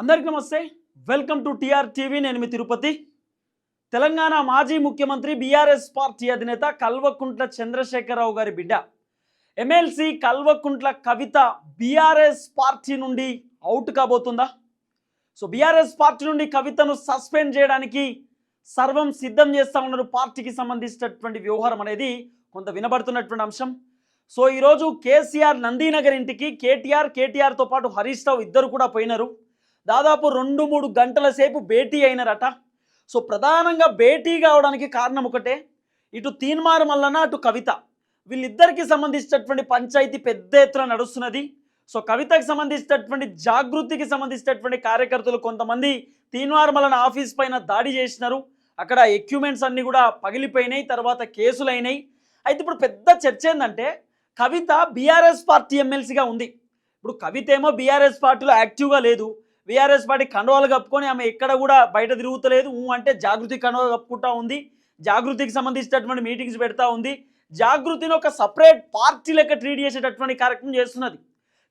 అందరికీ నమస్తే. Welcome to TR TV. నేను మీ తిరుపతి. తెలంగాణ మాజీ ముఖ్యమంత్రి బీఆర్ఎస్ పార్టీ అధినేత కల్వకుంట్ల చంద్రశేఖరరావు గారి బిడ్డ. MLC Kalvakuntla Kavitha BRS party నుండి అవుట్ కాబోతుందా? సో బీఆర్ఎస్ పార్టీ నుండి కవితను సస్పెండ్ చేయడానికి సర్వం సిద్ధం చేస్తా ఉన్నారు పార్టీకి సంబంధించినటువంటి వ్యవహారం అనేది కొంత వినబడుతున్నటువంటి అంశం. సో ఈరోజు కేసీఆర్ నందీనగర్ ఇంటికి కేటీఆర్ కేటీఆర్తో పాటు హరీష్ రావు ఇద్దరు కూడా పోయినారు. దాదాపు రెండు మూడు గంటల సేపు భేటీ అయినారట. సో ప్రధానంగా భేటీ కావడానికి కారణం ఒకటే ఇటు తీన్మార్ మల్లన అటు కవిత. వీళ్ళిద్దరికి సంబంధించినటువంటి పంచాయతీ పెద్ద ఎత్తున నడుస్తున్నది. సో కవితకి సంబంధించినటువంటి జాగృతికి సంబంధించినటువంటి కార్యకర్తలు కొంతమంది తీన్మార్ మల్లన ఆఫీస్ పైన దాడి చేసినారు. అక్కడ ఎక్విప్మెంట్స్ అన్నీ కూడా పగిలిపోయినాయి తర్వాత కేసులు అయినాయి అయితే ఇప్పుడు పెద్ద చర్చ ఏంటంటే కవిత బీఆర్ఎస్ పార్టీ ఎమ్మెల్సీగా ఉంది. ఇప్పుడు కవిత ఏమో బీఆర్ఎస్ పార్టీలో యాక్టివ్గా లేదు. బీఆర్ఎస్ పార్టీ కండువాలు కప్పుకొని ఆమె ఎక్కడ కూడా బయట తిరుగుతలేదు. ఊ అంటే జాగృతి కండువాలు కప్పుకుంటా ఉంది. జాగృతికి సంబంధించినటువంటి మీటింగ్స్ పెడతా ఉంది. జాగృతిని ఒక సపరేట్ పార్టీ లెక్క ట్రీట్ చేసేటటువంటి కార్యక్రమం చేస్తున్నది.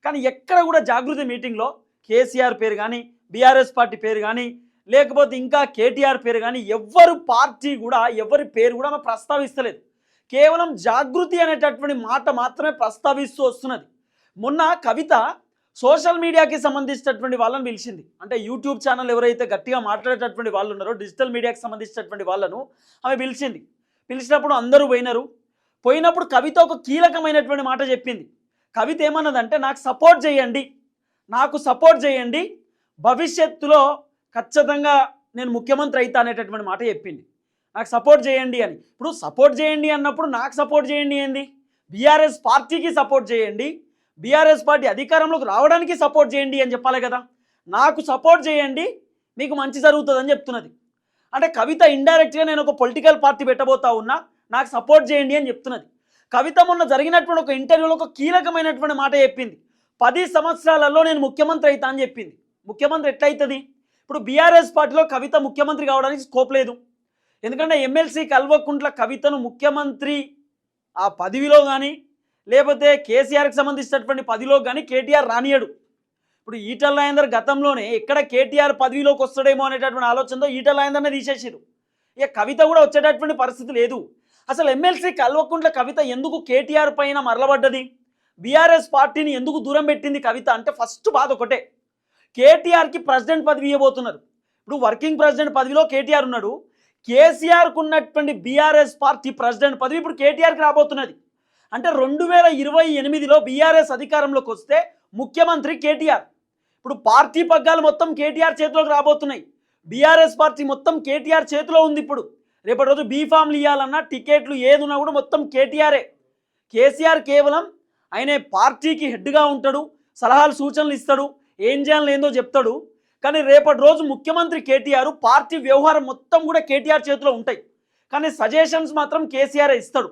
కానీ ఎక్కడ కూడా జాగృతి మీటింగ్లో కేసీఆర్ పేరు కానీ బీఆర్ఎస్ పార్టీ పేరు కానీ లేకపోతే ఇంకా కేటీఆర్ పేరు కానీ ఎవ్వరు పార్టీ కూడా ఎవరి పేరు కూడా ఆమె ప్రస్తావిస్తలేదు. కేవలం జాగృతి అనేటటువంటి మాట మాత్రమే ప్రస్తావిస్తూ వస్తున్నది. మొన్న కవిత సోషల్ మీడియాకి సంబంధించినటువంటి వాళ్ళని పిలిచింది. అంటే యూట్యూబ్ ఛానల్ ఎవరైతే గట్టిగా మాట్లాడేటటువంటి వాళ్ళు ఉన్నారో డిజిటల్ మీడియాకి సంబంధించినటువంటి వాళ్ళను ఆమె పిలిచింది. పిలిచినప్పుడు అందరూ పోయినారు. పోయినప్పుడు కవిత ఒక కీలకమైనటువంటి మాట చెప్పింది. కవిత ఏమన్నదంటే నాకు సపోర్ట్ చేయండి. నాకు సపోర్ట్ చేయండి. భవిష్యత్తులో ఖచ్చితంగా నేను ముఖ్యమంత్రి అవుతా అనేటటువంటి మాట చెప్పింది. నాకు సపోర్ట్ చేయండి అని. ఇప్పుడు సపోర్ట్ చేయండి అన్నప్పుడు నాకు సపోర్ట్ చేయండి ఏంది? బీఆర్ఎస్ పార్టీకి సపోర్ట్ చేయండి. బీఆర్ఎస్ పార్టీ అధికారంలోకి రావడానికి సపోర్ట్ చేయండి అని చెప్పాలి కదా. నాకు సపోర్ట్ చేయండి మీకు మంచి జరుగుతుందని చెప్తున్నది. అంటే కవిత ఇండైరెక్ట్గా నేను ఒక పొలిటికల్ పార్టీ పెట్టబోతా ఉన్నా నాకు సపోర్ట్ చేయండి అని చెప్తున్నది. కవిత మొన్న జరిగినటువంటి ఒక ఇంటర్వ్యూలో ఒక కీలకమైనటువంటి మాట చెప్పింది. పది సంవత్సరాలలో నేను ముఖ్యమంత్రి అవుతా అని చెప్పింది. ముఖ్యమంత్రి ఎట్లయితుంది? ఇప్పుడు బీఆర్ఎస్ పార్టీలో కవిత ముఖ్యమంత్రి కావడానికి స్కోప్ లేదు. ఎందుకంటే ఎమ్మెల్సీ కల్వకుంట్ల కవితను ముఖ్యమంత్రి ఆ పదవిలో కానీ లేకపోతే కేసీఆర్కి సంబంధించినటువంటి పదవిలో కానీ కేటీఆర్ రానియడు. ఇప్పుడు ఈటల రాజేందర్ గతంలోనే ఎక్కడ కేటీఆర్ పదవిలోకి వస్తాడేమో అనేటటువంటి ఆలోచనతో ఈటల రాజేందర్నే తీసేసారు ఇక కవిత కూడా వచ్చేటటువంటి పరిస్థితి లేదు. అసలు ఎమ్మెల్సీ కల్వకుంట్ల కవిత ఎందుకు కేటీఆర్ పైన మరలబడ్డది? బీఆర్ఎస్ పార్టీని ఎందుకు దూరం పెట్టింది కవిత? అంటే ఫస్ట్ బాధ ఒకటే. కేటీఆర్కి ప్రెసిడెంట్ పదవి ఇవ్వబోతున్నారు. ఇప్పుడు వర్కింగ్ ప్రెసిడెంట్ పదవిలో కేటీఆర్ ఉన్నాడు. కేసీఆర్కు ఉన్నటువంటి బీఆర్ఎస్ పార్టీ ప్రెసిడెంట్ పదవి ఇప్పుడు కేటీఆర్కి రాబోతున్నది. అంటే రెండు వేల ఇరవై ఎనిమిదిలో బీఆర్ఎస్ అధికారంలోకి వస్తే ముఖ్యమంత్రి కేటీఆర్. ఇప్పుడు పార్టీ పగ్గాలు మొత్తం కేటీఆర్ చేతిలోకి రాబోతున్నాయి. బీఆర్ఎస్ పార్టీ మొత్తం కేటీఆర్ చేతిలో ఉంది ఇప్పుడు. రేపటి రోజు బీఫామ్లు ఇవ్వాలన్నా టికెట్లు ఏది ఉన్నా కూడా మొత్తం కేటీఆరే. కేసీఆర్ కేవలం ఆయనే పార్టీకి హెడ్గా ఉంటాడు సలహాలు సూచనలు ఇస్తాడు ఏం చేయాలని ఏందో చెప్తాడు. కానీ రేపటి రోజు ముఖ్యమంత్రి కేటీఆర్ పార్టీ వ్యవహారం మొత్తం కూడా కేటీఆర్ చేతిలో ఉంటాయి. కానీ సజెషన్స్ మాత్రం కేసీఆర్ ఇస్తాడు.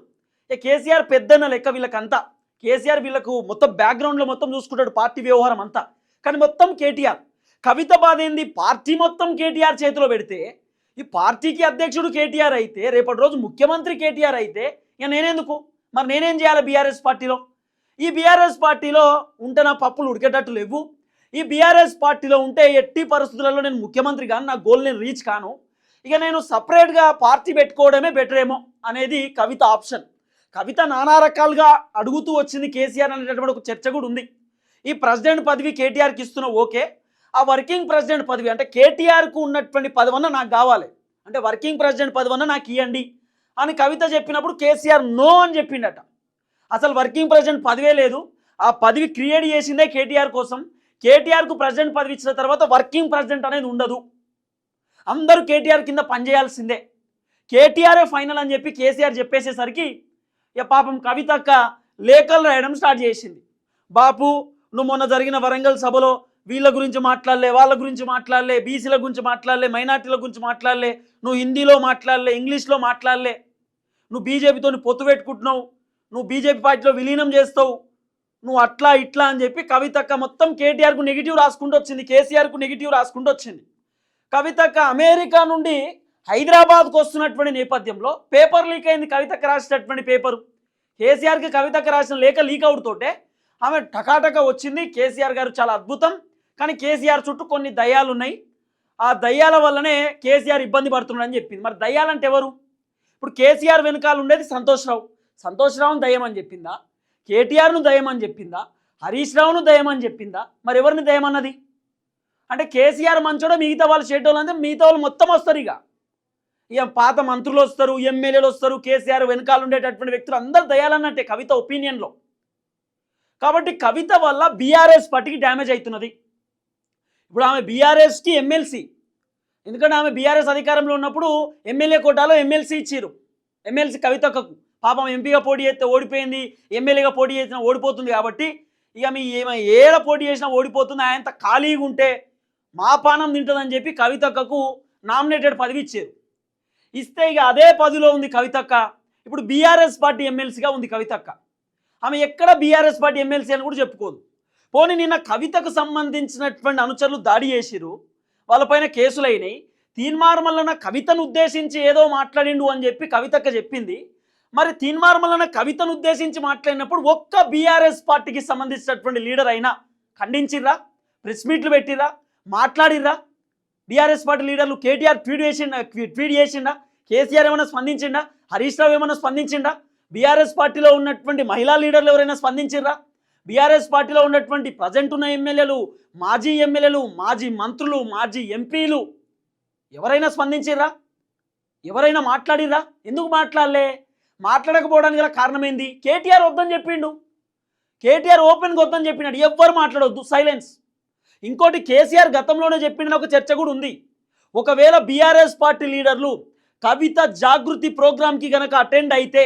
కేసీఆర్ పెద్దన్న లెక్క వీళ్ళకంతా. కేసీఆర్ వీళ్ళకు మొత్తం బ్యాక్గ్రౌండ్లో మొత్తం చూసుకుంటాడు పార్టీ వ్యవహారం అంతా. కానీ మొత్తం కేటీఆర్. కవిత బాధ ఏంది? పార్టీ మొత్తం కేటీఆర్ చేతిలో పెడితే ఈ పార్టీకి అధ్యక్షుడు కేటీఆర్ అయితే రేపటి రోజు ముఖ్యమంత్రి కేటీఆర్ అయితే ఇక నేనెందుకు? మరి నేనేం చేయాలి బీఆర్ఎస్ పార్టీలో? ఈ బీఆర్ఎస్ పార్టీలో ఉంటే నా పప్పులు ఉడికేటట్టు లేవు. ఈ బీఆర్ఎస్ పార్టీలో ఉంటే ఎట్టి పరిస్థితులలో నేను ముఖ్యమంత్రి కాను నా గోల్ నేను రీచ్ కాను. ఇక నేను సపరేట్గా పార్టీ పెట్టుకోవడమే బెటర్ ఏమో అనేది కవిత ఆప్షన్ కవిత నానా రకాలుగా అడుగుతూ వచ్చింది కేసీఆర్ అనేటటువంటి ఒక చర్చ కూడా ఉంది. ఈ ప్రెసిడెంట్ పదవి కేటీఆర్కి ఇస్తున్న ఓకే. ఆ వర్కింగ్ ప్రెసిడెంట్ పదవి అంటే కేటీఆర్కు ఉన్నటువంటి పదవన్న నాకు కావాలి. అంటే వర్కింగ్ ప్రెసిడెంట్ పదవన్న నాకు ఇవ్వండి అని కవిత చెప్పినప్పుడు కేసీఆర్ నో అని చెప్పిండట. అసలు వర్కింగ్ ప్రెసిడెంట్ పదవే లేదు. ఆ పదవి క్రియేట్ చేసిందే కేటీఆర్ కోసం. కేటీఆర్కు ప్రెసిడెంట్ పదవి ఇచ్చిన తర్వాత వర్కింగ్ ప్రెసిడెంట్ అనేది ఉండదు. అందరూ కేటీఆర్ కింద పనిచేయాల్సిందే. కేటీఆరే ఫైనల్ అని చెప్పి కేసీఆర్ చెప్పేసేసరికి ఇక పాపం కవితక్క లేఖలు రాయడం స్టార్ట్ చేసింది. బాపు నువ్వు మొన్న జరిగిన వరంగల్ సభలో వీళ్ళ గురించి మాట్లాడలే వాళ్ళ గురించి మాట్లాడలే బీసీల గురించి మాట్లాడలే మైనార్టీల గురించి మాట్లాడలే నువ్వు హిందీలో మాట్లాడలే ఇంగ్లీష్లో మాట్లాడలే నువ్వు బీజేపీతో పొత్తు పెట్టుకుంటున్నావు నువ్వు బీజేపీ పార్టీలో విలీనం చేస్తావు నువ్వు అట్లా ఇట్లా అని చెప్పి కవితక్క మొత్తం కేటీఆర్కు నెగిటివ్ రాసుకుంటూ వచ్చింది కేసీఆర్కు నెగిటివ్ రాసుకుంటూ వచ్చింది. కవితక్క అమెరికా నుండి హైదరాబాద్కు వస్తున్నటువంటి నేపథ్యంలో పేపర్ లీక్ అయింది కవితకు రాసినటువంటి పేపరు కేసీఆర్కి కవితకు రాసిన లేఖ లీక్ అవుతుంటే ఆమె టకాటక వచ్చింది. కేసీఆర్ గారు చాలా అద్భుతం. కానీ కేసీఆర్ చుట్టూ కొన్ని దయ్యాలు ఉన్నాయి ఆ దయ్యాల వల్లనే కేసీఆర్ ఇబ్బంది పడుతున్నాడని చెప్పింది. మరి దయ్యాలంటే ఎవరు? ఇప్పుడు కేసీఆర్ వెనకాల ఉండేది సంతోష్ రావు. సంతోష్ చెప్పిందా? కేటీఆర్ను దయ్యమని చెప్పిందా? హరీష్ రావును దయ్యమని చెప్పిందా? మరి ఎవరిని దయమన్నది అంటే కేసీఆర్ మంచోడో మిగతా వాళ్ళు షెడ్యూల్ అంటే మిగతా వాళ్ళు మొత్తం వస్తారు ఇక. ఇక పాత మంత్రులు వస్తారు ఎమ్మెల్యేలు వస్తారు కేసీఆర్ వెనకాల ఉండేటటువంటి వ్యక్తులు అందరూ దయాలన్నట్టే కవిత ఒపీనియన్లో కాబట్టి కవిత వల్ల బీఆర్ఎస్ పార్టీకి డ్యామేజ్ అవుతున్నది ఇప్పుడు ఆమె బీఆర్ఎస్కి ఎమ్మెల్సీ ఎందుకంటే ఆమె బీఆర్ఎస్ అధికారంలో ఉన్నప్పుడు ఎమ్మెల్యే కోటాలో ఎమ్మెల్సీ ఇచ్చారు ఎమ్మెల్సీ కవితకు పాపం ఎంపీగా పోటీ చేస్తే ఓడిపోయింది ఎమ్మెల్యేగా పోటీ చేసినా ఓడిపోతుంది కాబట్టి ఇక మీ ఏమ ఏడ పోటీ చేసినా ఓడిపోతుంది ఆయనంత ఖాళీగా ఉంటే మా పానం తింటుందని చెప్పి కవితక్కకు నామినేటెడ్ పదవి ఇచ్చారు ఇస్తే ఇక అదే పదిలో ఉంది కవితక్క. ఇప్పుడు బీఆర్ఎస్ పార్టీ ఎమ్మెల్సీగా ఉంది కవితక్క. ఆమె ఎక్కడ బీఆర్ఎస్ పార్టీ ఎమ్మెల్సీ అని కూడా చెప్పుకోదు. పోనీ నిన్న కవితకు సంబంధించినటువంటి అనుచరులు దాడి చేసిరు వాళ్ళపైన కేసులు అయినాయి తీన్మార్మల్లన కవితను ఉద్దేశించి ఏదో మాట్లాడిండు అని చెప్పి కవితక్క చెప్పింది. మరి తీన్మార్మల్లన కవితను ఉద్దేశించి మాట్లాడినప్పుడు ఒక్క బీఆర్ఎస్ పార్టీకి సంబంధించినటువంటి లీడర్ అయినా ఖండించిర్రా? ప్రెస్ మీట్లు పెట్టిర్రా? మాట్లాడిర్రా? బీఆర్ఎస్ పార్టీ లీడర్లు కేటీఆర్ ట్వీట్ చేసిండా? ట్వీట్ చేసిండా? కేసీఆర్ ఏమైనా స్పందించిండా? హరీష్ రావు ఏమైనా స్పందించిండా? బీఆర్ఎస్ పార్టీలో ఉన్నటువంటి మహిళా లీడర్లు ఎవరైనా స్పందించిండ్రా బీఆర్ఎస్ పార్టీలో ఉన్నటువంటి ప్రజెంట్ ఉన్న ఎమ్మెల్యేలు మాజీ ఎమ్మెల్యేలు మాజీ మంత్రులు మాజీ ఎంపీలు ఎవరైనా స్పందించిర్రా? ఎవరైనా మాట్లాడిర్రా? ఎందుకు మాట్లాడలే? మాట్లాడకపోవడానికి గల కారణం ఏంది కేటీఆర్ వద్దని చెప్పిండు. కేటీఆర్ ఓపెన్గా వద్దని చెప్పినాడు. ఎవ్వరు మాట్లాడొద్దు. సైలెన్స్. ఇంకోటి కేసీఆర్ గతంలోనే చెప్పిన ఒక చర్చ కూడా ఉంది. ఒకవేళ బీఆర్ఎస్ పార్టీ లీడర్లు కవిత జాగృతి ప్రోగ్రామ్కి గనక అటెండ్ అయితే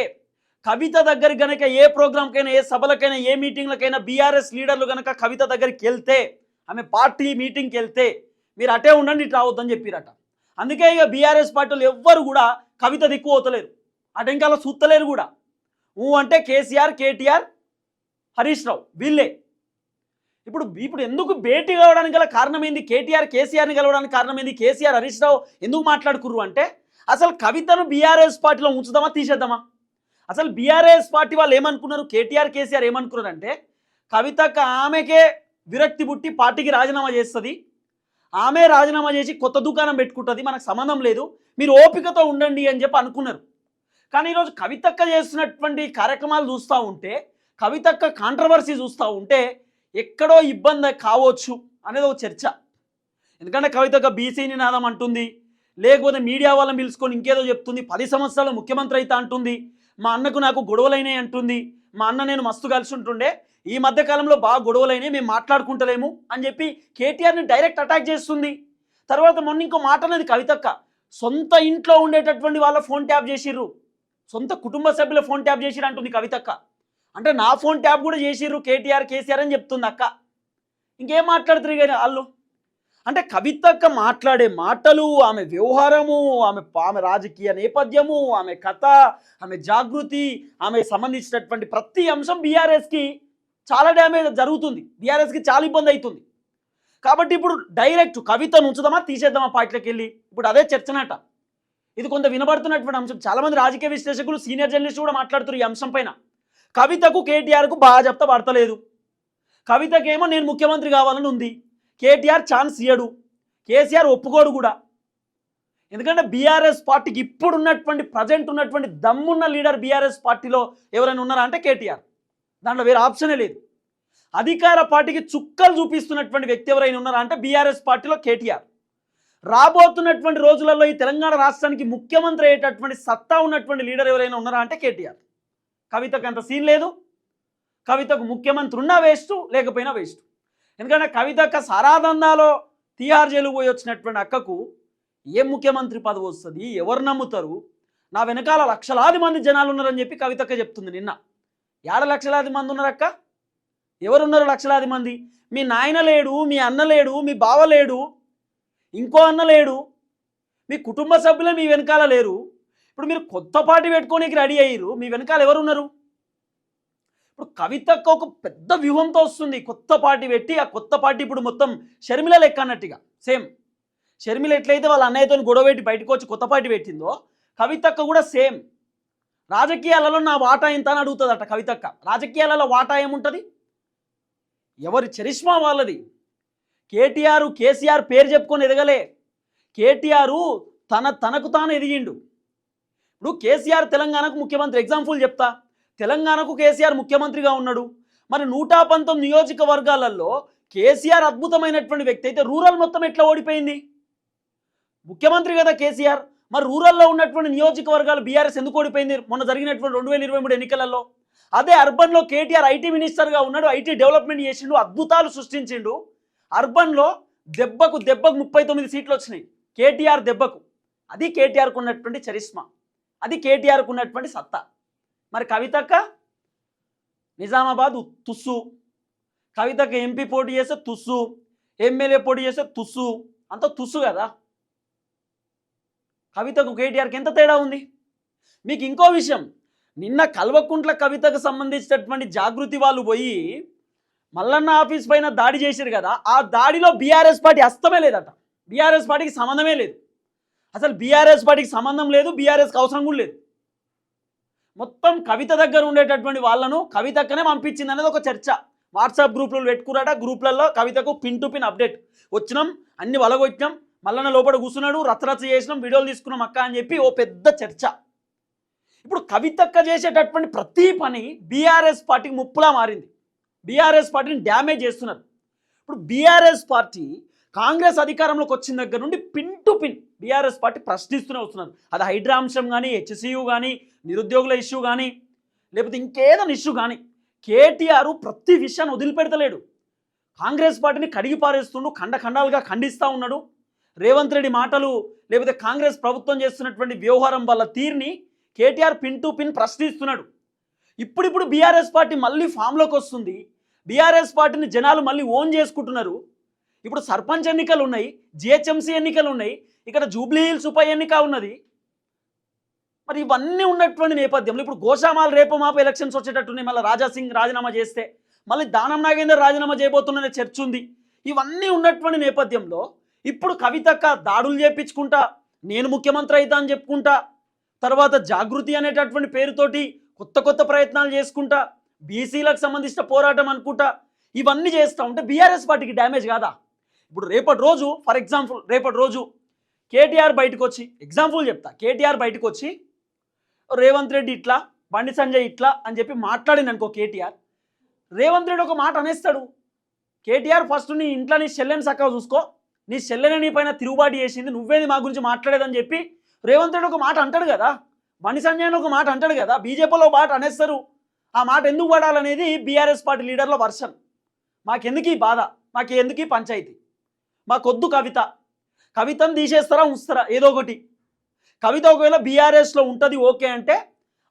కవిత దగ్గర గనక ఏ ప్రోగ్రామ్కైనా ఏ సభలకైనా ఏ మీటింగ్లకైనా బీఆర్ఎస్ లీడర్లు గనక కవిత దగ్గరికి వెళ్తే ఆమె పార్టీ మీటింగ్కి వెళ్తే మీరు అటే ఉండండి ఇటు రావద్దని చెప్పిరట. అందుకే ఇక బీఆర్ఎస్ పార్టీలు ఎవ్వరు కూడా కవిత దిక్కు అవుతలేరు అటెంకాల సూత్తలేరు కూడా. ఊ అంటే కేసీఆర్ కేటీఆర్ హరీష్ రావు వీళ్ళే. ఇప్పుడు ఇప్పుడు ఎందుకు భేటీ కావడానికి గల కారణం ఏంది? కేటీఆర్ కేసీఆర్ని కలవడానికి కారణమైంది కేసీఆర్ హరీష్ రావు ఎందుకు మాట్లాడుకుర్రు అంటే అసలు కవితను బీఆర్ఎస్ పార్టీలో ఉంచుదామా తీసేద్దామా? అసలు బీఆర్ఎస్ పార్టీ వాళ్ళు ఏమనుకున్నారు? కేటీఆర్ కేసీఆర్ ఏమనుకున్నారు అంటే కవితక్క ఆమెకే విరక్తి పుట్టి పార్టీకి రాజీనామా చేస్తుంది. ఆమె రాజీనామా చేసి కొత్త దుకాణం పెట్టుకుంటుంది. మనకు సంబంధం లేదు. మీరు ఓపికతో ఉండండి అని చెప్పి అనుకున్నారు. కానీ ఈరోజు కవితక్క చేస్తున్నటువంటి కార్యక్రమాలు చూస్తూ ఉంటే కవితక్క కాంట్రవర్సీ చూస్తూ ఉంటే ఎక్కడో ఇబ్బంది కావచ్చు అనేది ఒక చర్చ. ఎందుకంటే కవితక్క బీసీ నినాదం అంటుంది. లేకపోతే మీడియా వాళ్ళని పిలుచుకొని ఇంకేదో చెప్తుంది. పది సంవత్సరాలు ముఖ్యమంత్రి అయితే అంటుంది. మా అన్నకు నాకు గొడవలైనాయి అంటుంది. మా అన్న నేను మస్తు కలిసి ఉంటుండే. ఈ మధ్య కాలంలో బాగా గొడవలైనాయి మేము మాట్లాడుకుంటలేము అని చెప్పి కేటీఆర్ని డైరెక్ట్ అటాక్ చేస్తుంది. తర్వాత మొన్న ఇంకో మాట అనేది కవితక్క. సొంత ఇంట్లో ఉండేటటువంటి వాళ్ళ ఫోన్ ట్యాప్ చేసిర్రు. సొంత కుటుంబ సభ్యుల ఫోన్ ట్యాప్ చేసిర్రు అంటుంది కవితక్క. అంటే నా ఫోన్ ట్యాప్ కూడా చేసిర్రు కేటీఆర్ కేసీఆర్ అని చెప్తుంది అక్క. ఇంకేం మాట్లాడుతున్నారు కానీ వాళ్ళు? అంటే కవితక్క మాట్లాడే మాటలు ఆమె వ్యవహారము ఆమె ఆమె రాజకీయ నేపథ్యము ఆమె కథ ఆమె జాగృతి ఆమె సంబంధించినటువంటి ప్రతి అంశం బీఆర్ఎస్కి చాలా డ్యామేజ్ జరుగుతుంది. బీఆర్ఎస్కి చాలా ఇబ్బంది అవుతుంది కాబట్టి ఇప్పుడు డైరెక్ట్ కవితను ఉంచుదామా తీసేద్దామా పార్టీలోకి వెళ్ళి? ఇప్పుడు అదే చర్చనట. ఇది కొంత వినబడుతున్నటువంటి అంశం. చాలామంది రాజకీయ విశ్లేషకులు సీనియర్ జర్నలిస్ట్ కూడా మాట్లాడుతున్నారు ఈ అంశం పైన. కవితకు కేటీఆర్కు బాగా చెప్తా పడతలేదు. కవితకేమో నేను ముఖ్యమంత్రి కావాలని ఉంది. కేటీఆర్ ఛాన్స్ ఇయ్యడు. కేసీఆర్ ఒప్పుకోడు కూడా. ఎందుకంటే బీఆర్ఎస్ పార్టీకి ఇప్పుడు ఉన్నటువంటి ప్రజెంట్ ఉన్నటువంటి దమ్మున్న లీడర్ బీఆర్ఎస్ పార్టీలో ఎవరైనా ఉన్నారా అంటే కేటీఆర్. దాంట్లో వేరే ఆప్షనే లేదు. అధికార పార్టీకి చుక్కలు చూపిస్తున్నటువంటి వ్యక్తి ఎవరైనా ఉన్నారా అంటే బీఆర్ఎస్ పార్టీలో కేటీఆర్. రాబోతున్నటువంటి రోజులలో ఈ తెలంగాణ రాష్ట్రానికి ముఖ్యమంత్రి అయ్యేటటువంటి సత్తా ఉన్నటువంటి లీడర్ ఎవరైనా ఉన్నారా అంటే కేటీఆర్. కవితకు అంత సీన్ లేదు. కవితకు ముఖ్యమంత్రి ఉన్నా వేస్ట్ లేకపోయినా వేస్ట్. ఎందుకంటే కవితక్క సారాదందాలో తీహార్ జైలు పోయి వచ్చినటువంటి అక్కకు ఏ ముఖ్యమంత్రి పదవి వస్తుంది? ఎవరు నమ్ముతారు? నా వెనకాల లక్షలాది మంది జనాలు ఉన్నారని చెప్పి కవితక్క చెప్తుంది నిన్న. ఏడ లక్షలాది మంది ఉన్నారక్క ఎవరున్నారు లక్షలాది మంది? మీ నాయన లేడు మీ అన్న లేడు మీ బావ లేడు ఇంకో అన్న లేడు మీ కుటుంబ సభ్యులే మీ వెనకాల లేరు. ఇప్పుడు మీరు కొత్త పార్టీ పెట్టుకోనికి రెడీ అయ్యారు మీ వెనకాల ఎవరున్నారు ఇప్పుడు కవితకు ఒక పెద్ద వ్యూహంతో వస్తుంది. కొత్త పార్టీ పెట్టి ఆ కొత్త పార్టీ ఇప్పుడు మొత్తం షర్మిల లెక్క అన్నట్టుగా. సేమ్. షర్మిల ఎట్లయితే వాళ్ళ అన్నయ్యతో గొడవ పెట్టి బయటకు వచ్చి కొత్త పార్టీ పెట్టిందో కవితక్క కూడా సేమ్. రాజకీయాలలో నా వాటా ఎంత అని అడుగుతుందట కవితక్క. రాజకీయాలలో వాటా ఏముంటుంది? ఎవరి చరిష్మా వాళ్ళది. కేటీఆర్ కేసీఆర్ పేరు చెప్పుకొని ఎదగలే. కేటీఆర్ తన తనకు తాను ఎదిగిండు. ఇప్పుడు కేసీఆర్ తెలంగాణకు ముఖ్యమంత్రి. ఎగ్జాంపుల్ చెప్తా. తెలంగాణకు కేసీఆర్ ముఖ్యమంత్రిగా ఉన్నాడు. మరి నూట పంతొమ్మిది నియోజకవర్గాలలో కేసీఆర్ అద్భుతమైనటువంటి వ్యక్తి అయితే రూరల్ మొత్తం ఎట్లా ఓడిపోయింది? ముఖ్యమంత్రి కదా కేసీఆర్. మరి రూరల్లో ఉన్నటువంటి నియోజకవర్గాలు బీఆర్ఎస్ ఎందుకు ఓడిపోయింది? మొన్న జరిగినటువంటి రెండు వేల ఇరవై మూడు ఎన్నికలలో. అదే అర్బన్లో కేటీఆర్ ఐటీ మినిస్టర్గా ఉన్నాడు ఐటీ డెవలప్మెంట్ చేసిండు అద్భుతాలు సృష్టించిండు. అర్బన్లో దెబ్బకు దెబ్బకు ముప్పై తొమ్మిది సీట్లు వచ్చినాయి. కేటీఆర్ దెబ్బకు. అది కేటీఆర్కు ఉన్నటువంటి చరిస్మా అది కేటీఆర్కు ఉన్నటువంటి సత్తా. మరి కవితక్క? నిజామాబాద్ తుస్సు. కవితక్క ఎంపీ పోటీ చేస్తే తుస్సు. ఎమ్మెల్యే పోటీ చేస్తే తుస్సు. అంత తుస్సు కదా. కవితకు కేటీఆర్కి ఎంత తేడా ఉంది? మీకు ఇంకో విషయం. నిన్న కల్వకుంట్ల కవితకు సంబంధించినటువంటి జాగృతి వాళ్ళు పోయి మల్లన్న ఆఫీస్ పైన దాడి చేశారు కదా ఆ దాడిలో బీఆర్ఎస్ పార్టీ అస్తమే లేదట. బీఆర్ఎస్ పార్టీకి సంబంధమే లేదు. అసలు బీఆర్ఎస్ పార్టీకి సంబంధం లేదు బీఆర్ఎస్కి అవసరం కూడా లేదు. మొత్తం కవిత దగ్గర ఉండేటటువంటి వాళ్ళను కవితక్కనే పంపించింది అనేది ఒక చర్చ. వాట్సాప్ గ్రూప్లలో పెట్టుకురాట గ్రూప్లలో కవితకు పిన్ టు పిన్ అప్డేట్. వచ్చినాం అన్ని వలగొచ్చినాం మల్లన్న లోపల కూర్చున్నాడు రచరచ చేసినాం వీడియోలు తీసుకున్నాం అక్క అని చెప్పి ఓ పెద్ద చర్చ. ఇప్పుడు కవితక్క చేసేటటువంటి ప్రతి పని బీఆర్ఎస్ పార్టీకి ముప్పులా మారింది. బీఆర్ఎస్ పార్టీని డ్యామేజ్ చేస్తున్నారు. ఇప్పుడు బీఆర్ఎస్ పార్టీ కాంగ్రెస్ అధికారంలోకి వచ్చిన దగ్గర నుండి pin to pin BRS party ప్రశ్నిస్తూనే వస్తున్నారు అది హైడ్రా అంశం కానీ హెచ్సియు కానీ నిరుద్యోగుల ఇష్యూ కానీ లేకపోతే ఇంకేదైనా ఇష్యూ కానీ కేటీఆర్ ప్రతి విషయాన్ని వదిలిపెడతలేడు. కాంగ్రెస్ పార్టీని కడిగి పారేస్తుండు ఖండ ఖండాలుగా ఖండిస్తూ ఉన్నాడు. రేవంత్ రెడ్డి మాటలు లేకపోతే కాంగ్రెస్ ప్రభుత్వం చేస్తున్నటువంటి వ్యవహారం వల్ల తీరుని కేటీఆర్ పిన్ టు పిన్ ప్రశ్నిస్తున్నాడు. ఇప్పుడిప్పుడు బీఆర్ఎస్ పార్టీ మళ్ళీ ఫామ్లోకి వస్తుంది. బీఆర్ఎస్ పార్టీని జనాలు మళ్ళీ ఓన్ చేసుకుంటున్నారు. ఇప్పుడు సర్పంచ్ ఎన్నికలు ఉన్నాయి జిహెచ్ఎంసీ ఎన్నికలు ఉన్నాయి ఇక్కడ జూబ్లీ హిల్స్ ఉప ఎన్నిక ఉన్నది. మరి ఇవన్నీ ఉన్నటువంటి నేపథ్యంలో ఇప్పుడు గోషామాల్ రేపు మాపు ఎలక్షన్స్ వచ్చేటట్టున్నాయి. మళ్ళీ రాజాసింగ్ రాజీనామా చేస్తే మళ్ళీ దానం నాగేందర్ రాజీనామా చేయబోతున్న చర్చ ఉంది. ఇవన్నీ ఉన్నటువంటి నేపథ్యంలో ఇప్పుడు కవితక్క దాడులు చేపించుకుంటా నేను ముఖ్యమంత్రి అవుతా అని చెప్పుకుంటా తర్వాత జాగృతి అనేటటువంటి పేరుతోటి కొత్త కొత్త ప్రయత్నాలు చేసుకుంటా బీసీలకు సంబంధించిన పోరాటం అనుకుంటా ఇవన్నీ చేస్తూ ఉంటే బీఆర్ఎస్ పార్టీకి డ్యామేజ్ కాదా? ఇప్పుడు రేపటి రోజు ఫర్ ఎగ్జాంపుల్ రేపటి రోజు కేటీఆర్ బయటకు వచ్చి ఎగ్జాంపుల్ చెప్తా. కేటీఆర్ బయటకు వచ్చి రేవంత్ రెడ్డి ఇట్లా బండి సంజయ్ ఇట్లా అని చెప్పి మాట్లాడింది అనుకో కేటీఆర్. రేవంత్ రెడ్డి ఒక మాట అనేస్తాడు. కేటీఆర్ ఫస్ట్ నీ ఇంట్లో నీ చెల్లెని చక్కగా చూసుకో. నీ చెల్లెని నీ పైన తిరుగుబాటు చేసింది. నువ్వేది మా గురించి మాట్లాడేదని చెప్పి రేవంత్ రెడ్డి ఒక మాట అంటాడు కదా. బండి సంజయ్ అని ఒక మాట అంటాడు కదా. బీజేపీలో మాట అనేస్తారు. ఆ మాట ఎందుకు పడాలనేది బీఆర్ఎస్ పార్టీ లీడర్ల వర్షన్. మాకెందుకు ఈ బాధ? మాకు ఎందుకు ఈ పంచాయతీ? మాకొద్దు కవిత. కవితను తీసేస్తారా ఉంచుతారా? ఏదో ఒకటి. కవిత ఒకవేళ బీఆర్ఎస్లో ఉంటుంది ఓకే అంటే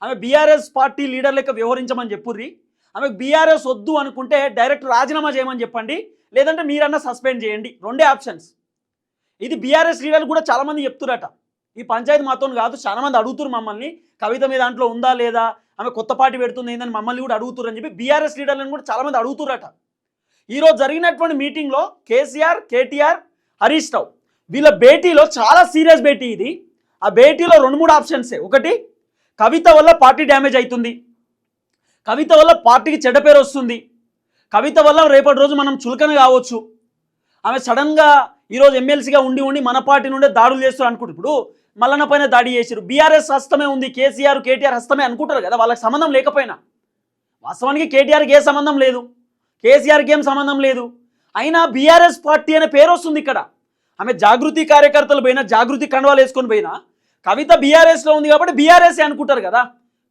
ఆమె బీఆర్ఎస్ పార్టీ లీడర్ లెక్క వ్యవహరించమని చెప్పుర్రి. ఆమెకు బీఆర్ఎస్ వద్దు అనుకుంటే డైరెక్ట్ రాజీనామా చేయమని చెప్పండి. లేదంటే మీరన్నా సస్పెండ్ చేయండి. రెండే ఆప్షన్స్. ఇది బీఆర్ఎస్ లీడర్లు కూడా చాలామంది చెప్తురట. ఈ పంచాయతీ మాతో కాదు చాలామంది అడుగుతున్నారు మమ్మల్ని. కవిత మీ దాంట్లో ఉందా లేదా? ఆమె కొత్త పార్టీ పెడుతుంది ఏందని మమ్మల్ని కూడా అడుగుతున్నారు చెప్పి బీఆర్ఎస్ లీడర్లను కూడా చాలామంది అడుగుతురట ఈరోజు జరిగినటువంటి మీటింగ్లో కేసీఆర్ కేటీఆర్ హరీష్ రావు వీళ్ళ భేటీలో చాలా సీరియస్ భేటీ ఇది. ఆ భేటీలో రెండు మూడు ఆప్షన్సే. ఒకటి కవిత వల్ల పార్టీ డ్యామేజ్ అవుతుంది కవిత వల్ల పార్టీకి చెడ్డ పేరు వస్తుంది. కవిత వల్ల రేపటి రోజు మనం చులకన కావచ్చు. ఆమె సడన్గా ఈరోజు ఎమ్మెల్సీగా ఉండి ఉండి మన పార్టీ నుండే దాడులు చేస్తారు అనుకుంటారు ఇప్పుడు మల్లన్న పైన దాడి చేశారు బీఆర్ఎస్ హస్తమే ఉంది. కేసీఆర్ కేటీఆర్ హస్తమే అనుకుంటారు కదా. వాళ్ళకి సంబంధం లేకపోయినా. వాస్తవానికి కేటీఆర్కి ఏ సంబంధం లేదు. కేసీఆర్కి ఏం సంబంధం లేదు. అయినా బీఆర్ఎస్ పార్టీ అనే పేరు వస్తుంది ఇక్కడ. ఆమె జాగృతి కార్యకర్తలు పోయినా జాగృతి కండవాలు వేసుకొని పోయినా కవిత బీఆర్ఎస్లో ఉంది కాబట్టి బీఆర్ఎస్ అనుకుంటారు కదా.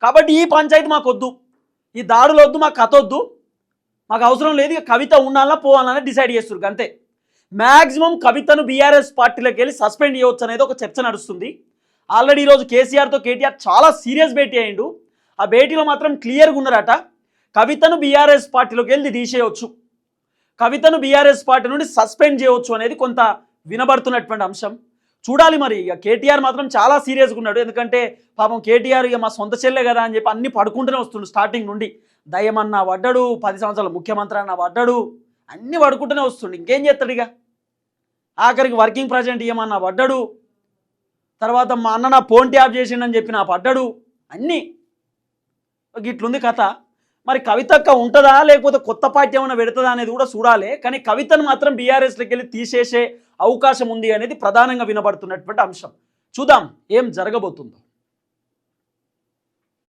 కాబట్టి ఈ పంచాయతీ మాకు వద్దు ఈ దాడులు వద్దు మాకు కథ వద్దు. మాకు అవసరం లేదు ఇక కవిత ఉండాలా పోవాలని డిసైడ్ చేస్తారు అంతే. మ్యాక్సిమం కవితను బీఆర్ఎస్ పార్టీలోకి వెళ్ళి సస్పెండ్ చేయవచ్చు అనేది ఒక చర్చ నడుస్తుంది. ఆల్రెడీ ఈరోజు కేసీఆర్తో కేటీఆర్ చాలా సీరియస్ భేటీ అయ్యిండు. ఆ భేటీలో మాత్రం క్లియర్గా ఉన్నారట. కవితను బీఆర్ఎస్ పార్టీలోకి వెళ్ళి తీసేయవచ్చు కవితను బీఆర్ఎస్ పార్టీ నుండి సస్పెండ్ చేయవచ్చు అనేది కొంత వినబడుతున్నటువంటి అంశం. చూడాలి మరి ఇక కేటీఆర్ మాత్రం చాలా సీరియస్గా ఉన్నాడు. ఎందుకంటే పాపం కేటీఆర్ ఇక మా సొంత చెల్లె కదా అని చెప్పి అన్ని పడుకుంటూనే వస్తుండు స్టార్టింగ్ నుండి. దయమన్నా పడ్డాడు పది సంవత్సరాల ముఖ్యమంత్రి అన్న పడ్డాడు అన్ని పడుకుంటూనే వస్తుండు. ఇంకేం చేస్తాడు ఇక? ఆఖరికి వర్కింగ్ ప్రెసిడెంట్ ఇవ్వమన్నా పడ్డాడు తర్వాత మా అన్న నా ఫోన్ ట్యాప్ చేసిండని చెప్పి నా పడ్డాడు అన్నీ. ఇట్లుంది కథ. మరి కవితక్క ఉంటుందా? లేకపోతే కొత్త పార్టీ ఏమైనా పెడుతుందా అనేది కూడా చూడాలి. కానీ కవితను మాత్రం బీఆర్ఎస్లోకి వెళ్ళి తీసేసే అవకాశం ఉంది అనేది ప్రధానంగా వినబడుతున్నటువంటి అంశం. చూద్దాం ఏం జరగబోతుందో.